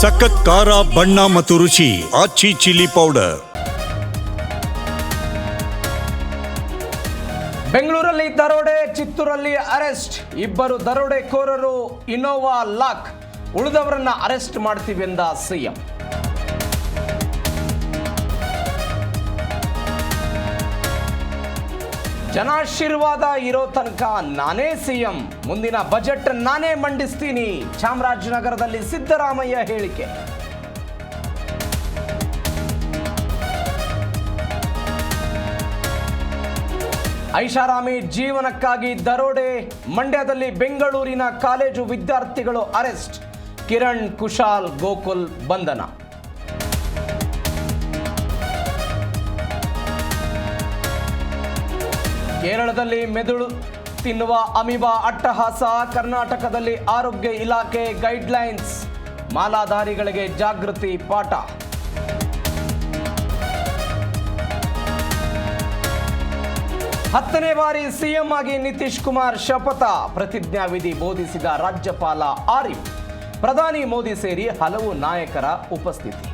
ಸಖತ್ ಖಾರ, ಬಣ್ಣ ಮತ್ತು ರುಚಿ ಆಚಿ ಚಿಲ್ಲಿ ಪೌಡರ್. ಬೆಂಗಳೂರಲ್ಲಿ ದರೋಡೆ, ಚಿತ್ತೂರಲ್ಲಿ ಅರೆಸ್ಟ್. ಇಬ್ಬರು ದರೋಡೆಕೋರರು ಇನೋವಾ ಲಾಕ್. ಉಳಿದವರನ್ನ ಅರೆಸ್ಟ್ ಮಾಡ್ತೀವಿ ಎಂದ ಸಿಎಂ. ಜನಾಶೀರ್ವಾದ ಇರೋ ತನಕ ನಾನೇ ಸಿಎಂ, ಮುಂದಿನ ಬಜೆಟ್ ನಾನೇ ಮಂಡಿಸ್ತೀನಿ, ಚಾಮರಾಜನಗರದಲ್ಲಿ ಸಿದ್ದರಾಮಯ್ಯ ಹೇಳಿಕೆ. ಐಷಾರಾಮಿ ಜೀವನಕ್ಕಾಗಿ ದರೋಡೆ, ಮಂಡ್ಯದಲ್ಲಿ ಬೆಂಗಳೂರಿನ ಕಾಲೇಜು ವಿದ್ಯಾರ್ಥಿಗಳು ಅರೆಸ್ಟ್, ಕಿರಣ್, ಕುಶಾಲ್, ಗೋಕುಲ್ ಬಂಧನ. ಕೇರಳದಲ್ಲಿ ಮೆದುಳು ತಿನ್ನುವ ಅಮಿಬಾ ಅಟ್ಟಹಾಸ, ಕರ್ನಾಟಕದಲ್ಲಿ ಆರೋಗ್ಯ ಇಲಾಖೆ ಗೈಡ್ಲೈನ್ಸ್ ಮಾಲಾಧಾರಿಗಳಿಗೆ ಜಾಗೃತಿ ಪಾಠ. ಹತ್ತನೇ ಬಾರಿ ಸಿಎಂ ಆಗಿ ನಿತೀಶ್ ಕುಮಾರ್ ಶಪಥ ಪ್ರತಿಜ್ಞಾವಿಧಿ ಬೋಧಿಸಿದ ರಾಜ್ಯಪಾಲ ಆರಿಫ್. ಪ್ರಧಾನಿ ಮೋದಿ ಸೇರಿ ಹಲವು ನಾಯಕರ ಉಪಸ್ಥಿತಿ.